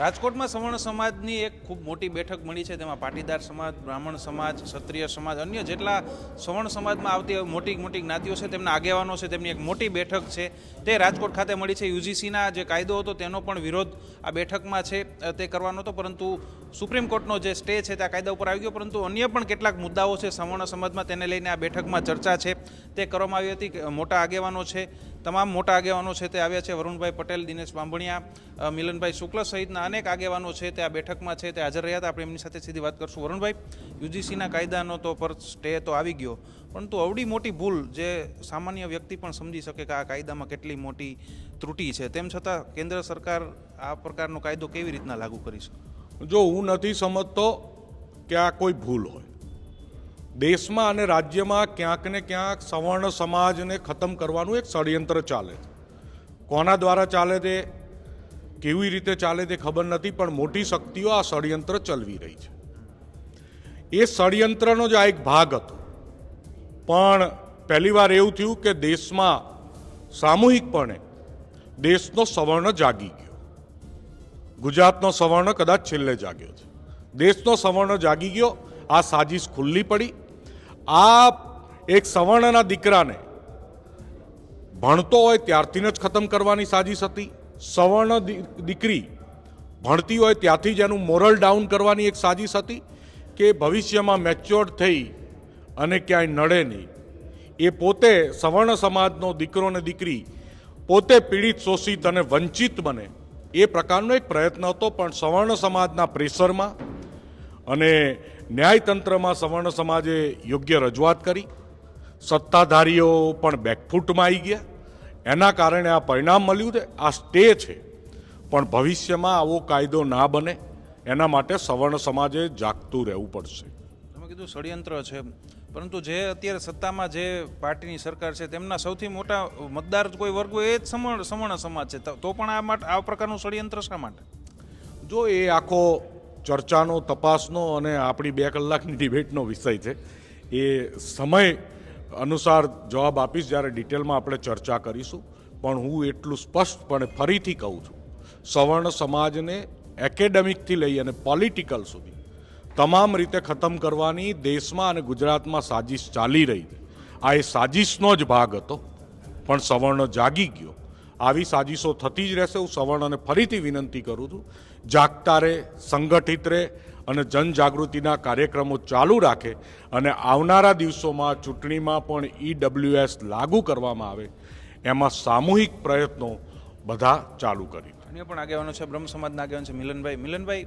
રાજકોટમાં સવર્ણ સમાજની એક ખૂબ મોટી બેઠક મળી છે. તેમાં પાટીદાર સમાજ, બ્રાહ્મણ સમાજ, ક્ષત્રિય સમાજ, અન્ય જેટલા સવર્ણ સમાજમાં આવતી મોટી મોટી જ્ઞાતિઓ છે, તેમના આગેવાનો છે, તેમની એક મોટી બેઠક છે. તે રાજકોટ ખાતે મળી છે. યુજીસીના જે કાયદો હતો, તેનો પણ વિરોધ આ બેઠકમાં છે તે કરવાનો હતો. પરંતુ સુપ્રીમ કોર્ટનો જે સ્ટે છે, તે આ કાયદા ઉપર આવી ગયો. પરંતુ અન્ય પણ કેટલાક મુદ્દાઓ છે, સવર્ણ સમાજમાં તેને લઈને આ બેઠકમાં ચર્ચા છે. તે કરવામાં આવી હતી મોટા આગેવાનો છે. તમામ મોટા આગેવાનો છે તે આવ્યા છે. વરુણભાઈ પટેલ, દિનેશ બાંભણિયા મિલનભાઈ શુક્લ સહિતના અનેક આગેવાનો છે તે આ બેઠકમાં છે તે હાજર રહ્યા હતા. આપણે એમની સાથે સીધી વાત કરશું. વરુણભાઈ, યુજીસીના કાયદાનો તો પર સ્ટે તો આવી ગયો, પરંતુ અવડી મોટી ભૂલ જે સામાન્ય વ્યક્તિ પણ સમજી શકે કે આ કાયદામાં કેટલી મોટી ત્રુટિ છે. તેમ છતાં કેન્દ્ર સરકાર આ પ્રકારનો કાયદો કેવી રીતના લાગુ કરી શકે? જો હું નથી સમજતો કે આ કોઈ ભૂલ હોય. દેશમાં અને રાજ્યમાં ક્યાંક ને ક્યાંક સવર્ણ સમાજને ખતમ કરવાનું એક ષડયંત્ર ચાલે છે. કોના દ્વારા ચાલે તે? કેવી રીતે ચાલે તે ખબર નથી, પણ મોટી શક્તિઓ આ ષડયંત્ર ચલવી રહી છે. એ ષડયંત્રનો જ આ એક ભાગ હતો. પણ પહેલીવાર એવું થયું કે દેશમાં સામૂહિકપણે દેશનો સવર્ણ જાગી ગયો. ગુજરાતનો સવર્ણ કદાચ છેલ્લે જાગ્યો છે. દેશનો સવર્ણ જાગી ગયો, આ સાજીશ ખુલ્લી પડી આ એક સવર્ણના દીકરાને ભણતો હોય ત્યારથી જ ખતમ કરવાની સાજીશ હતી. સવર્ણ દીકરી ભણતી હોય ત્યાંથી જ એનું મોરલ ડાઉન કરવાની એક સાજીશ હતી કે ભવિષ્યમાં મેચ્યોર થઈ અને ક્યાંય નડે નહીં. એ પોતે સવર્ણ સમાજનો દીકરો ને દીકરી પોતે પીડિત, શોષિત અને વંચિત બને એ પ્રકારનો એક પ્રયત્ન હતો, પણ સવર્ણ સમાજના પ્રેશરમાં અને ન્યાયતંત્રમાં સવર્ણ સમાજે યોગ્ય રજૂઆત કરી. સત્તાધારીઓ પણ બેકફૂટમાં આવી ગયા. એના કારણે આ પરિણામ મળ્યું છે. આ સ્ટે છે. પણ ભવિષ્યમાં આવો કાયદો ના બને એના માટે સવર્ણ સમાજે જાગતું રહેવું પડશે. તમે કીધું ષડયંત્ર છે. પરંતુ જે અત્યારે સત્તામાં જે પાર્ટીની સરકાર છે તેમના સૌથી મોટા મતદાર કોઈ વર્ગ હોય એ જ સવર્ણ સવર્ણ સમાજ છે. તો તો પણ આ માટે આ પ્રકારનું ષડયંત્ર શા માટે? જો એ આખો ચર્ચાનો, તપાસનો અને આપણી બે કલાકની ડિબેટનો વિષય છે. એ સમય અનુસાર જવાબ આપીશ જ્યારે ડિટેલમાં આપણે ચર્ચા કરીશું. પણ હું એટલું સ્પષ્ટપણે ફરીથી કહું છું, સવર્ણ સમાજને એકેડેમિકથી લઈ અને પોલિટિકલ સુધી તમામ રીતે ખતમ કરવાની દેશમાં અને ગુજરાતમાં સાજિશ ચાલી રહી છે. આ એ સાજિશનો જ ભાગ હતો, પણ સવર્ણ જાગી ગયો. આવી સાજિશો થતી જ રહેશે. હું સવર્ણને ફરીથી વિનંતી કરું છું. જાગતા રહે સંગઠિત રહે અને જનજાગૃતિના કાર્યક્રમો ચાલુ રાખે અને આવનારા દિવસોમાં ચૂંટણીમાં પણ ઈડબ્લ્યુએસ લાગુ કરવામાં આવે એમાં સામૂહિક પ્રયત્નો બધા ચાલુ કરી. અન્ય પણ આગેવાનો છે, બ્રહ્મ સમાજના આગેવાન છે મિલનભાઈ. મિલનભાઈ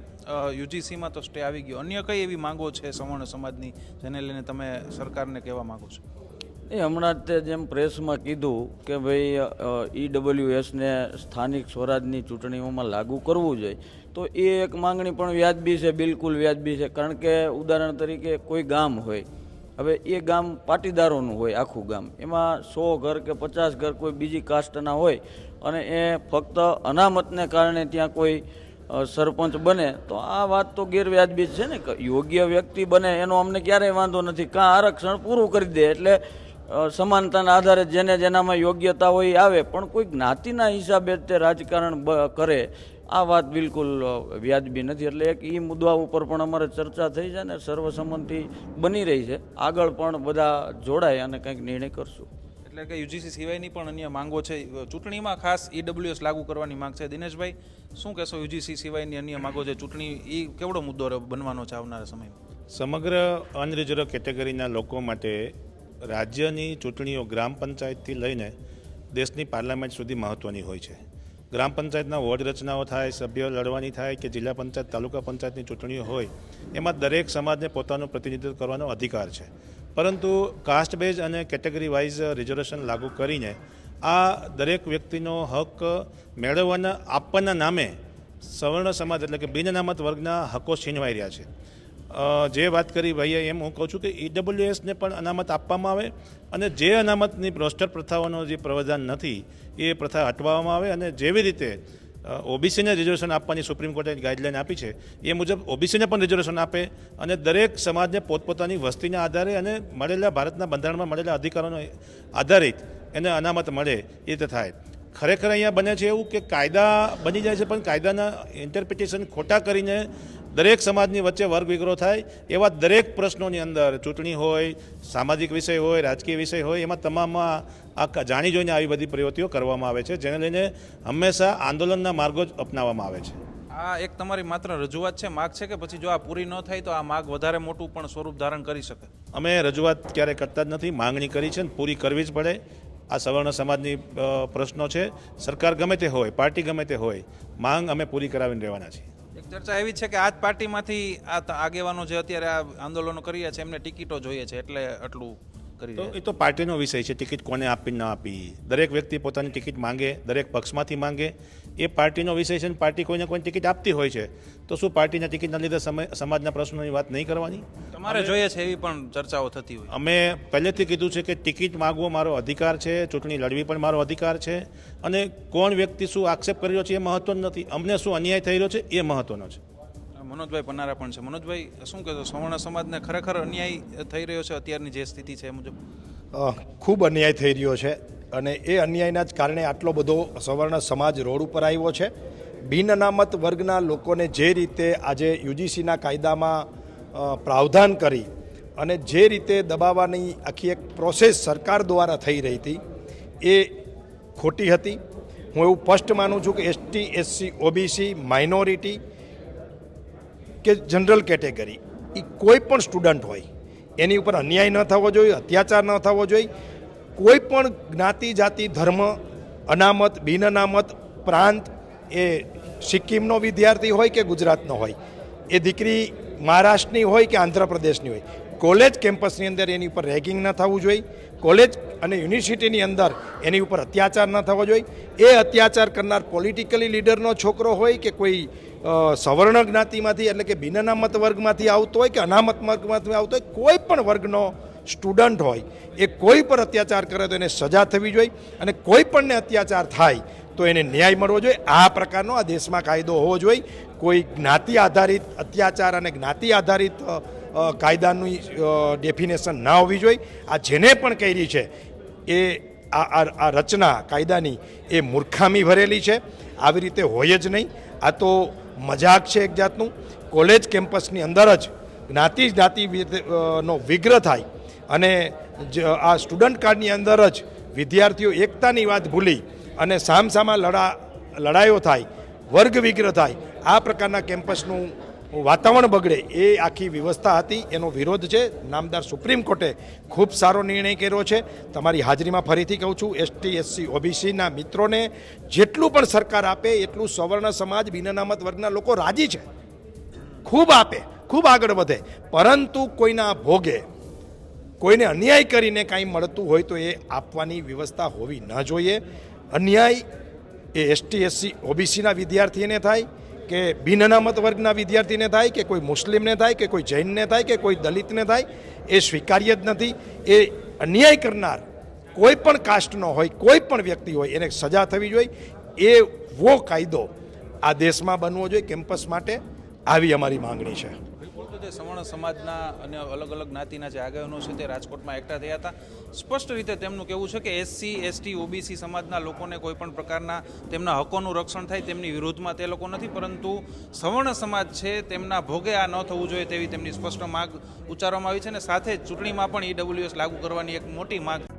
યુજીસીમાં તો સ્ટે આવી ગયો. અન્ય કઈ એવી માંગો છે સવર્ણ સમાજની, જેને લઈને તમે સરકારને કહેવા માંગો છો? એ હમણાં તે જેમ પ્રેસમાં કીધું કે ભાઈ ઈડબ્લ્યુએસને સ્થાનિક સ્વરાજની ચૂંટણીઓમાં લાગુ કરવું જોઈએ, તો એ એક માંગણી પણ વ્યાજબી છે, બિલકુલ વ્યાજબી છે. કારણ કે ઉદાહરણ તરીકે કોઈ ગામ હોય, હવે એ ગામ પાટીદારોનું હોય, આખું ગામ. એમાં સો ઘર કે પચાસ ઘર કોઈ બીજી કાસ્ટના હોય અને એ ફક્ત અનામતને કારણે ત્યાં કોઈ સરપંચ બને, તો આ વાત તો ગેરવ્યાજબી છે ને. યોગ્ય વ્યક્તિ બને એનો અમને ક્યારેય વાંધો નથી. કાં આરક્ષણ પૂરું કરી દે એટલે સમાનતાના આધારે જેને જેનામાં યોગ્યતા હોય એ આવે પણ કોઈ જ્ઞાતિના હિસાબે તે રાજકારણ કરે આ વાત બિલકુલ વ્યાજબી નથી. એટલે એક એ મુદ્દા ઉપર પણ અમારે ચર્ચા થઈ છે ને સર્વસંમતિ બની રહી છે. આગળ પણ બધા જોડાય અને કંઈક નિર્ણય કરશું. એટલે કે યુજીસી સિવાયની પણ અન્ય માંગો છે. ચૂંટણીમાં ખાસ ઈડબ્લ્યુએસ લાગુ કરવાની માંગ છે. દિનેશભાઈ શું કહેશો યુજીસી સિવાયની અન્ય માંગો છે? ચૂંટણી એ કેવડો મુદ્દો બનવાનો છે આવનારા સમયમાં? સમગ્ર અનરિઝર્વ કેટેગરીના લોકો માટે રાજ્યની ચૂંટણીઓ ગ્રામ પંચાયતથી લઈને દેશની પાર્લામેન્ટ સુધી મહત્ત્વની હોય છે. ગ્રામ પંચાયતના વોર્ડ રચનાઓ થાય, સભ્યો લડવાની થાય કે જિલ્લા પંચાયત, તાલુકા પંચાયતની ચૂંટણીઓ હોય, એમાં દરેક સમાજને પોતાનું પ્રતિનિધિત્વ કરવાનો અધિકાર છે. પરંતુ કાસ્ટ બેઝ અને કેટેગરી વાઇઝ રિઝર્વેશન લાગુ કરીને આ દરેક વ્યક્તિનો હક મેળવવાના, આપવાના નામે સવર્ણ સમાજ એટલે કે બિન અનામત વર્ગના હકો છીનવાઈ રહ્યા છે. જે વાત કરી ભાઈએ એમ હું કહું છું કે ઈડબ્લ્યુએસને પણ અનામત આપવામાં આવે અને જે અનામતની રોસ્ટર પ્રથાઓનો જે પ્રવધાન નથી, એ પ્રથા હટવામાં આવે અને જેવી રીતે ઓબીસીને રિઝર્વેશન આપવાની સુપ્રીમ કોર્ટે ગાઈડલાઈન આપી છે, એ મુજબ ઓબીસીને પણ રિઝર્વેશન આપે અને દરેક સમાજને પોતપોતાની વસ્તીના આધારે અને મળેલા ભારતના બંધારણમાં મળેલા અધિકારોનો આધારિત એને અનામત મળે એ રીતે થાય. ખરેખર અહીંયા બને છે એવું કે કાયદા બની જાય છે પણ કાયદાના ઇન્ટરપ્રિટેશન ખોટા કરીને દરેક સમાજની વચ્ચે વર્ગ વિગ્રહ થાય એવા દરેક પ્રશ્નોની અંદર ચૂંટણી હોય સામાજિક વિષય હોય રાજકીય વિષય હોય એમાં તમામમાં આ જાણી જોઈને આવી બધી પ્રવૃત્તિઓ કરવામાં આવે છે જેને લઈને હંમેશા આંદોલનના માર્ગો જ અપનાવવામાં આવે છે. આ એક તમારી માત્ર રજૂઆત છે માગ છે કે પછી જો આ પૂરી ન થાય તો આ માગ વધારે મોટું પણ સ્વરૂપ ધારણ કરી શકે? અમે રજૂઆત ક્યારે કરતા જ નથી માંગણી કરી છે ને પૂરી કરવી જ પડે. આ સવર્ણ સમાજની પ્રશ્નો છે. સરકાર ગમે તે હોય, પાર્ટી ગમે તે હોય, માંગ અમે પૂરી કરાવીને રહેવાના છીએ. એક ચર્ચા એવી છે કે આ જ પાર્ટીમાંથી આ આગેવાનો જે અત્યારે આ આંદોલનો કરી રહ્યા છે, એમને ટિકિટો જોઈએ છે, એટલે આટલું કરી તો એ તો પાર્ટીનો વિષય છે ટિકિટ કોને આપી ન આપી. દરેક વ્યક્તિ પોતાની ટિકિટ માંગે દરેક પક્ષમાંથી માંગે. એ પાર્ટીનો વિષય છે પાર્ટી કોઈને કોઈ ટિકિટ આપતી હોય છે. તો શું પાર્ટીના ટિકિટના લીધે સમાજના પ્રશ્નોની વાત નહીં કરવાની? તમારે જોઈએ છે એવી પણ ચર્ચાઓ થતી હોય. અમે પહેલેથી કીધું છે કે ટિકિટ માગવો મારો અધિકાર છે ચૂંટણી લડવી પણ મારો અધિકાર છે. અને કોણ વ્યક્તિ શું આક્ષેપ કરી રહ્યો છે એ મહત્વનું નથી. અમને શું અન્યાય થઈ રહ્યો છે એ મહત્વનો છે. મનોજભાઈ પન્નારા પણ છે. મનોજભાઈ, શું કહેશો? સવર્ણ સમાજને ખરેખર અન્યાય થઈ રહ્યો છે અત્યારની જે સ્થિતિ છે મુજબ? ખૂબ અન્યાય થઈ રહ્યો છે અને એ અન્યાયના જ કારણે આટલો બધો સવર્ણ સમાજ રોડ ઉપર આવ્યો છે. બિન અનામત વર્ગના લોકોને જે રીતે આજે યુજીસીના કાયદામાં પ્રાવધાન કરી અને જે રીતે દબાવવાની આખી એક પ્રોસેસ સરકાર દ્વારા થઈ રહી હતી, એ ખોટી હતી. હું એવું સ્પષ્ટ માનું છું કે એસટી, એસસી, ઓબીસી માઇનોરિટી કે જનરલ કેટેગરી એ કોઈ પણ સ્ટુડન્ટ હોય, એની ઉપર અન્યાય ન થવો જોઈએ, અત્યાચાર ન થવો જોઈએ, કોઈ પણ જ્ઞાતિ, જાતિ, ધર્મ, અનામત, બિન અનામત, પ્રાંત એ સિક્કિમનો વિદ્યાર્થી હોય કે ગુજરાતનો હોય, એ દીકરી મહારાષ્ટ્રની હોય કે આંધ્રપ્રદેશની હોય, કોલેજ કેમ્પસની અંદર એની ઉપર રેગિંગ ન થવું જોઈએ, કોલેજ અને યુનિવર્સિટીની અંદર એની ઉપર અત્યાચાર ન થવો જોઈએ, એ અત્યાચાર કરનાર પોલિટિકલી લીડરનો છોકરો હોય કે કોઈ સવર્ણ જ્ઞાતિમાંથી એટલે કે બિન અનામત વર્ગમાંથી આવતો હોય કે અનામત વર્ગમાંથી આવતો હોય, કોઈ પણ વર્ગનો સ્ટુડન્ટ હોય, એ કોઈ પર અત્યાચાર કરે તો એને સજા થવી જોઈએ અને કોઈ પણને અત્યાચાર થાય તો એને ન્યાય મળવો જોઈએ. આ પ્રકારનો આ દેશમાં કાયદો હોવો જોઈએ. કોઈ જ્ઞાતિ આધારિત અત્યાચાર અને જ્ઞાતિ આધારિત કાયદાની ડેફિનેશન ના હોવી જોઈએ. આ જેને પણ કરી છે, એ આ આ રચના કાયદાની એ મૂર્ખામી ભરેલી છે. આવી રીતે હોય જ નહીં. આ તો મજાક છે એક જાતનું. કોલેજ કેમ્પસની અંદર જ જ્ઞાતિ જ્ઞાતિ નો વિગ્રહ થાય અને આ સ્ટુડન્ટ કાર્ડની અંદર જ વિદ્યાર્થીઓ એકતાની વાત ભૂલી અને સામસામા લડા લડાઈઓ થાય, વર્ગ વિગ્રહ થાય. આ પ્રકારના કેમ્પસનું વાતાવરણ બગડે એ આખી વ્યવસ્થા હતી, એનો વિરોધ છે. નામદાર સુપ્રીમ કોર્ટે ખૂબ સારો નિર્ણય કર્યો છે. તમારી હાજરીમાં ફરીથી કહું છું, એસટી, એસસી, ઓબીસીના મિત્રોને જેટલું પણ સરકાર આપે, એટલું સવર્ણ સમાજ બિનનામત વર્ગના લોકો રાજી છે. ખૂબ આપે, ખૂબ આગળ વધે. પરંતુ કોઈના ભોગે, કોઈને અન્યાય કરીને કાંઈ મળતું હોય તો એ આપવાની વ્યવસ્થા હોવી ન જોઈએ. અન્યાય એ એસટી, એસસી, ઓબીસીના વિદ્યાર્થીને થાય કે બિન અનામત વર્ગના વિદ્યાર્થીને થાય કે કોઈ મુસ્લિમને થાય કે કોઈ જૈનને થાય કે કોઈ દલિતને થાય, એ સ્વીકાર્ય જ નથી. એ અન્યાય કરનાર કોઈ પણ કાસ્ટનો હોય, કોઈ પણ વ્યક્તિ હોય, એને સજા થવી જોઈએ. એ વો કાયદો આ દેશમાં બનવો જોઈએ, કેમ્પસ માટે આવી અમારી માંગણી છે. જે સવર્ણ સમાજના અને અલગ અલગ જ્ઞાતિના જે આગેવાનો છે તે રાજકોટમાં એકઠા થયા હતા. સ્પષ્ટ રીતે તેમનું કહેવું છે કે એસસી એસટી ઓબીસી સમાજના લોકોને કોઈ પણ પ્રકારના તેમના હકોનું રક્ષણ થાય તેમની વિરોધમાં તે લોકો નથી, પરંતુ સવર્ણ સમાજ છે તેમના ભોગે આ ન થવું જોઈએ તેવી તેમની સ્પષ્ટ માગ ઉચ્ચારવામાં આવી છે અને સાથે ચૂંટણીમાં પણ ઈડબ્લ્યુએસ લાગુ કરવાની એક મોટી માગ